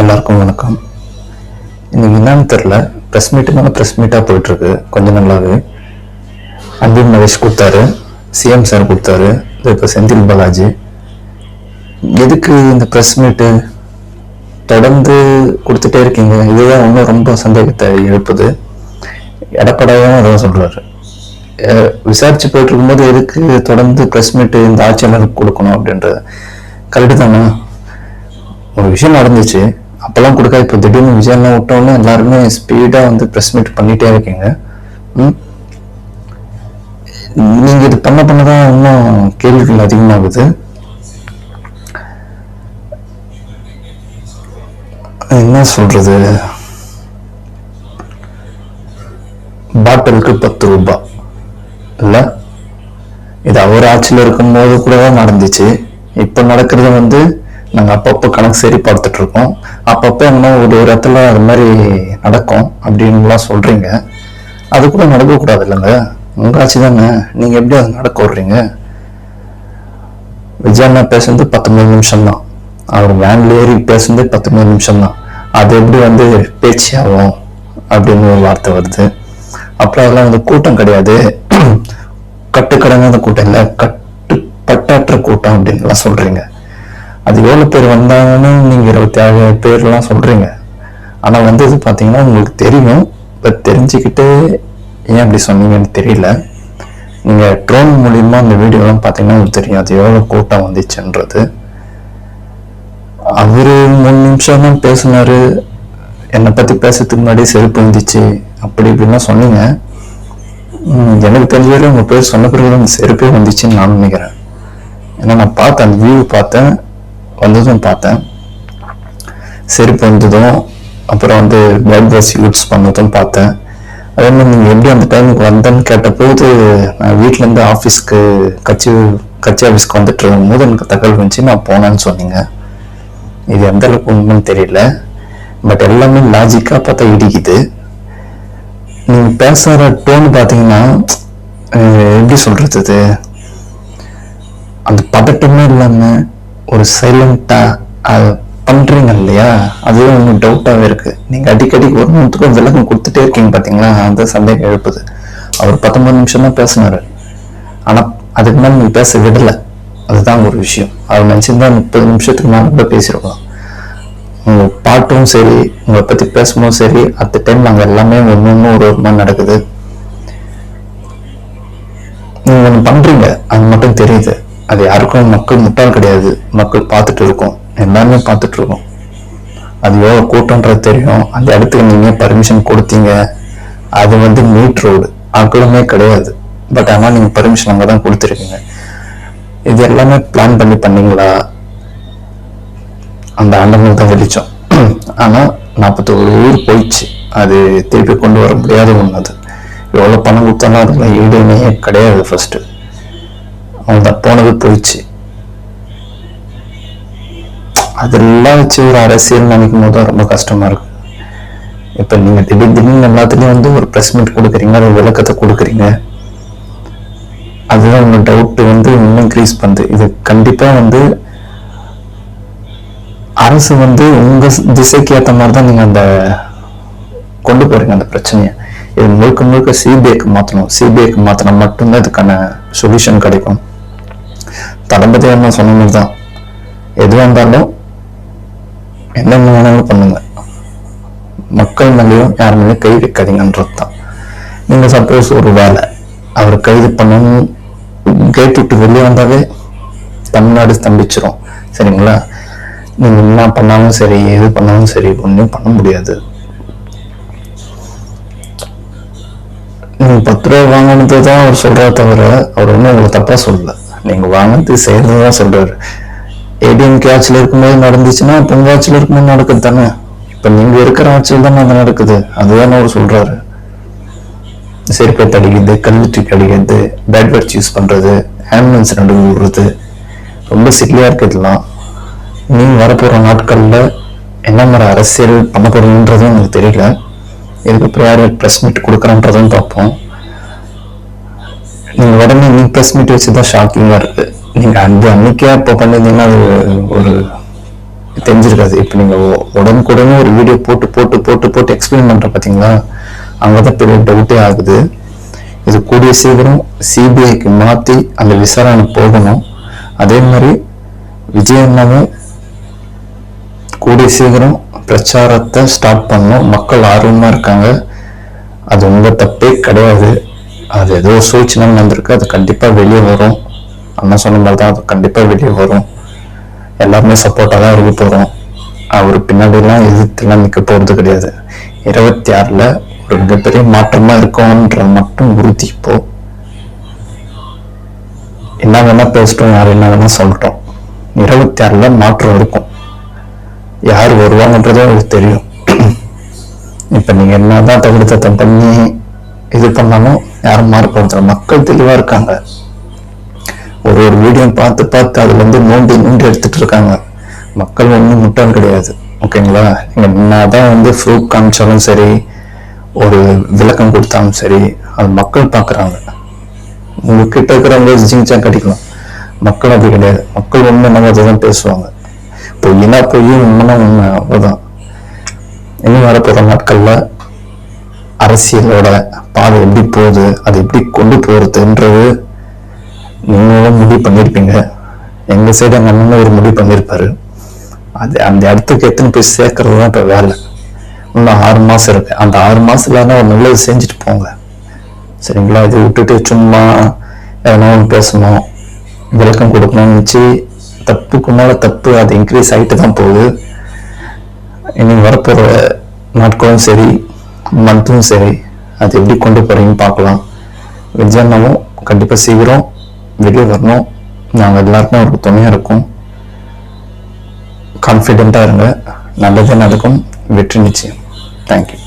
எல்லாருக்கும் வணக்கம். இன்னைக்கு என்னன்னு தெரில ப்ரெஸ் மீட்டு மேலே ப்ரெஸ் மீட்டாக போயிட்டுருக்கு. கொஞ்சம் நல்லாவே அன்பின் மகேஷ் கொடுத்தாரு. சிஎம் சார் கொடுத்தாரு. இப்போ செந்தில் பாலாஜி. எதுக்கு இந்த ப்ரெஸ் மீட்டு தொடர்ந்து கொடுத்துட்டே இருக்கீங்க. இதுதான் இன்னும் ரொம்ப சந்தேகத்தை எழுப்புது. எடப்படையும் அதான் சொல்கிறாரு விசாரிச்சு போயிட்டு இருக்கும்போது எதுக்கு தொடர்ந்து ப்ரெஸ் மீட்டு இந்த ஆட்சியாளருக்கு கொடுக்கணும் அப்படின்றது கரெக்டு தானே? ஒரு விஷயம் நடந்துச்சு. அப்பெல்லாம் கொடுக்காது. இப்போ திடீர்னு விஜயெல்லாம் விட்டோன்னே எல்லாருமே ஸ்பீடாக வந்து ப்ரெஸ் மீட் பண்ணிட்டே இருக்கீங்க. நீங்கள் நீங்க இது பண்ண பண்ணதான் இன்னும் கேள்விகள் அதிகமாகுது. என்ன சொல்றது? பாட்டிலுக்கு பத்து ரூபா. இல்ல? இது அவர் ஆட்சியில் இருக்கும்போது கூட தான் நடந்துச்சு. இப்போ நடக்கிறது வந்து நாங்கள் அப்பப்போ கணக்கு சரி பார்த்துட்டு இருக்கோம் அப்பப்போ என்ன ஒரு ஒரு இடத்துல அது மாதிரி நடக்கும் அப்படின்னுலாம் சொல்கிறீங்க அது கூட நடக்கக்கூடாது இல்லைங்க உங்க தானே. நீங்கள் எப்படி அது நடக்க விடுறீங்க? விஜயண்ணா பேசுனது பத்தொன்பது நிமிஷம் தான். அவர் வேன்ல ஏறி பேசுனது பத்தொன்பது நிமிஷம் தான். அது எப்படி வந்து பேச்சியாகும் ஆகும் அப்படின்னு ஒரு வார்த்தை வருது. அப்புறம் அதெல்லாம் வந்து கூட்டம் கிடையாது. கட்டுக்கடங்காத கூட்டம் இல்லை. கட்டுப்பட்டாற்ற கூட்டம் அப்படின்லாம் சொல்கிறீங்க அது எவ்வளவு பேர் வந்தாங்கன்னு நீங்க இருபத்தி ஆறு பேர்லாம் சொல்றீங்க. ஆனா வந்தது பாத்தீங்கன்னா உங்களுக்கு தெரியும். பட் தெரிஞ்சுக்கிட்டு ஏன் அப்படி சொன்னீங்கன்னு தெரியல. நீங்க ட்ரோன் மூலியமா அந்த வீடியோலாம் பாத்தீங்கன்னா உங்களுக்கு தெரியும். அது எவ்வளவு கூட்டம் வந்துச்சுன்றது. அவரு மூணு நிமிஷம் தான் பேசினாரு. என்னை பத்தி பேசுறதுக்கு முன்னாடி செருப்பு வந்துச்சு. அப்படி இப்படிலாம் சொன்னீங்க. எனக்கு தெரிஞ்ச வரை உங்க பேர் சொன்ன பிறகு அந்த செருப்பே வந்துச்சுன்னு நான் நினைக்கிறேன். ஏன்னா நான் பார்த்தேன் அந்த வியூ பார்த்தேன். வந்ததும் பார்த்தேன். செருப்பு வந்ததும் அப்புறம் வந்து பிளட் வாஷ் யூஸ் பண்ணதும் பார்த்தேன். அதே மாதிரி நீங்கள் எப்படி அந்த டைமுக்கு வந்தேன்னு கேட்டபோது நான் வீட்டிலேருந்து ஆஃபீஸ்க்கு கட்சி கட்சி ஆஃபீஸ்க்கு வந்துட்டு இருக்கும்போது எனக்கு தகவல் வந்துச்சு நான் போனேன்னு சொன்னீங்க. இது எந்த அளவுக்கு உண்மைன்னு தெரியல. பட் எல்லாமே லாஜிக்காக பார்த்தா இடிக்குது. நீங்கள் பேசுகிற டோன் பார்த்தீங்கன்னா எப்படி சொல்கிறது இது? அந்த பதட்டமே இல்லாமல் ஒரு சைலண்டா பண்றீங்க இல்லையா? அதுவே ஒன்றும் டவுட்டாகவே இருக்கு. நீங்க அடிக்கடி ஒரு நிமிஷத்துக்கு விளக்கம் கொடுத்துட்டே இருக்கீங்க பாத்தீங்களா? அந்த சந்தேகம் எழுப்புது. அவர் பத்தொன்பது நிமிஷம் தான் பேசினாரு. ஆனா அதுக்கு மேலே நீங்க பேச விடல. அதுதான் ஒரு விஷயம். அவர் நினச்சிருந்தா முப்பது நிமிஷத்துக்கு மேலே கூட பேசியிருக்கலாம் உங்க பாட்டும் சரி உங்களை பத்தி பேசும்போதும் சரி அட் டைம் நாங்கள் எல்லாமே ஒன்று ஒன்று ஒரு ஒரு மாதிரி நடக்குது. நீங்க ஒன்று பண்றீங்க அது மட்டும் தெரியுது. அது யாருக்கும் மக்கள் முட்டாள் கிடையாது. மக்கள் பார்த்துட்டு இருக்கோம் எல்லாருமே பார்த்துட்டு இருக்கோம் அது எவ்வளோ கூட்டம்ன்றது தெரியும். அந்த இடத்துக்கு நீங்கள் பர்மிஷன் கொடுத்தீங்க. அது வந்து மீட் ரோடு அகலமே கிடையாது. பட் ஆனால் நீங்கள் பர்மிஷன் அங்கே தான் கொடுத்துருக்கீங்க. இது எல்லாமே பிளான் பண்ணி பண்ணீங்களா? அந்த ஆண்டவனுக்கு தான் வெளிச்சம். ஆனால் நாற்பத்தோரு ஊர் போயிடுச்சு. அது திருப்பி கொண்டு வர முடியாத ஒன்று அது. எவ்வளோ பணம் கொடுத்தாலும் அதுல ஈடுமே கிடையாது ஃபஸ்ட்டு அவன்தான் போனது போயிடுச்சு. அதெல்லாம் வச்சு ஒரு அரசியல் நினைக்கும் போது ரொம்ப கஷ்டமா இருக்கு. இப்ப நீங்க திடீர் திடீர்னு எல்லாத்துலயும் வந்து ஒரு பிரஸ் மீட் கொடுக்குறீங்க ஒரு விளக்கத்தை கொடுக்குறீங்க. அதுதான் உங்க டவுட் வந்து இன்னும் இன்க்ரீஸ் பண்ணுது. இது கண்டிப்பா வந்து அரசு வந்து உங்க திசைக்கு ஏத்த மாதிரி தான் நீங்க அந்த கொண்டு போறீங்க அந்த பிரச்சனையை. இது முழுக்க முழுக்க சிபிஐக்கு மாத்தணும். சிபிஐக்கு மாத்தினா மட்டும்தான் இதுக்கான சொல்யூஷன் கிடைக்கும். தளபதி நான் சொன்ன மாதிரி தான் எதுவாக இருந்தாலும் என்னென்ன வேணாலும் பண்ணுங்க. மக்கள் மேலேயும் யார் மேலேயும் கை வைக்காதீங்கன்றது தான் நீங்க சப்போஸ் ஒரு வேலை அவர் கைது பண்ணணும் கேட்டு விட்டு வெளியே வந்தாவே தமிழ்நாடு ஸ்தம்பிச்சிரும். சரிங்களா? நீங்க என்ன பண்ணாலும் சரி எது பண்ணாலும் சரி ஒன்றும் பண்ண முடியாது. நீங்க பத்து ரூபா வாங்கினது தான் அவர் சொல்கிறத தவிர அவர் ஒன்றும் உங்களை தப்பா சொல்லல. நீங்க வாங்கினது செய்யறது தான் சொல்றாரு ஏடிஎம்கே ஆட்சியில் இருக்கும்போது நடந்துச்சுன்னா இப்போ ஆட்சியில் இருக்கும்போது நடக்குது தானே? இப்போ நீங்க இருக்கிற ஆட்சியில் தானே அது நடக்குது? அதுதானே அவர் சொல்றாரு. செருப்பேத்து அடிக்கிறது கல்வி தூக்கி அடிக்கிறது பேட் வேர்ட்ஸ் யூஸ் பண்றது ஆம்புலன்ஸ் ரெண்டு விடுறது. ரொம்ப சிக்கலியா இருக்கிறதுலாம் நீங்கள் வரப்போகிற வரப்போற நாட்கள்ல என்ன மாதிரி அரசியல் பண்ண போறீங்கன்றதும் எனக்கு தெரியல. இதுக்கப்புறம் யார் ப்ரெஸ் மீட் கொடுக்குறன்றதும் பார்ப்போம். நீங்க உடனே நீ மீட் வச்சு வச்சுதான் ஷாக்கிங்கா இருக்கு. நீங்க அந்த அன்னைக்கே அப்போ பண்ணிருந்தீங்கன்னா அது ஒரு தெரிஞ்சிருக்காது. இப்போ நீங்கள் உடனுக்குடனே ஒரு வீடியோ போட்டு போட்டு போட்டு போட்டு எக்ஸ்பிளைன் பண்ணுற பார்த்தீங்களா அங்கே தான் பெரிய டவுட்டே ஆகுது. இது கூடிய சீக்கிரம் சிபிஐக்கு மாற்றி அந்த விசாரணை போகணும். அதே மாதிரி விஜய் அண்ணாவும் கூடிய சீக்கிரம் பிரச்சாரத்தை ஸ்டார்ட் பண்ணணும். மக்கள் ஆர்வமாக இருக்காங்க. அது உங்கள் தப்பே கிடையாது. அது ஏதோ சூழ்ச்சினம் வந்திருக்கு அது கண்டிப்பாக வெளியே வரும். அண்ணா சொன்ன மாதிரி தான் அது கண்டிப்பாக வெளியே வரும். எல்லாருமே சப்போர்ட்டாக தான் இருக்க போகிறோம் அவர் பின்னாடிலாம் எதிர்த்துலாம் நிற்க போகிறது கிடையாது. இருபத்தி ஆறில் ஒரு மிகப்பெரிய மாற்றமாக இருக்கும்ன்ற மட்டும் உறுதி இப்போ. என்ன வேணால் பேசிட்டோம் யார் என்ன வேணால் சொல்லிட்டோம். இருபத்தி ஆறில் மாற்றம் இருக்கும். யார் வருவாங்கன்றதோ அவருக்கு தெரியும். இப்போ நீங்கள் என்னதான் தகுதி தத்தம் பண்ணி இது பண்ணாலும் யாரும் இருக்கணும் மக்கள் தெளிவாக இருக்காங்க. ஒரு ஒரு வீடியோ பார்த்து பார்த்து அதுல வந்து நோண்டி நோண்டி எடுத்துட்டு இருக்காங்க. மக்கள் ஒன்றும் முட்டாள் கிடையாது. ஓகேங்களா? நீங்க என்னதான் வந்து ப்ரூஃப் காமிச்சாலும் சரி ஒரு விளக்கம் கொடுத்தாலும் சரி அது மக்கள் பார்க்குறாங்க. உங்ககிட்ட இருக்கிறவங்க ஜிங்சா கிடைக்கலாம். மக்கள் அப்படி கிடையாது. மக்கள் உண்மை நம்ம அதை தான் பேசுவாங்க. பொய்னா பொய்யும் உண்மைனா உண்மை. அவ்வளோதான் இன்னும் வரப்போகிற நாட்களில் அரசியலோட பாதை எப்படி போகுது அது எப்படி கொண்டு போகிறதுன்றது நீங்களும் முடிவு பண்ணியிருப்பீங்க எங்கள் சைடு எங்கள் அண்ணன் ஒரு முடிவு பண்ணியிருப்பாரு அது அந்த இடத்துக்கு எத்தனை போய் சேர்க்கறது தான் இப்போ வேலை. இன்னும் ஆறு மாதம் இருக்கு. அந்த ஆறு மாதத்துல ஒரு நல்லது செஞ்சுட்டு போங்க. சரிங்களா? இது விட்டுட்டு சும்மா எதனா ஒன்று பேசணும். விளக்கம் கொடுக்கணும்னு வச்சு தப்புக்கு மேலே தப்பு அது இன்க்ரீஸ் ஆகிட்டு தான் போகுது. இனி வரப்போகிற நாட்களும் சரி மந்த்தும் சரி அது எப்படி கொண்டு போகிறீங்கன்னு பார்க்கலாம். விஜயண்ணாவும் கண்டிப்பாக சீக்கிரம் வெளியே வரணும். நாங்கள் எல்லாருக்கும் அவருக்கு துணையாக இருக்கும். கான்ஃபிடெண்ட்டாக இருங்க. நல்லதே நடக்கும். வெற்றி நிச்சயம். தேங்க்யூ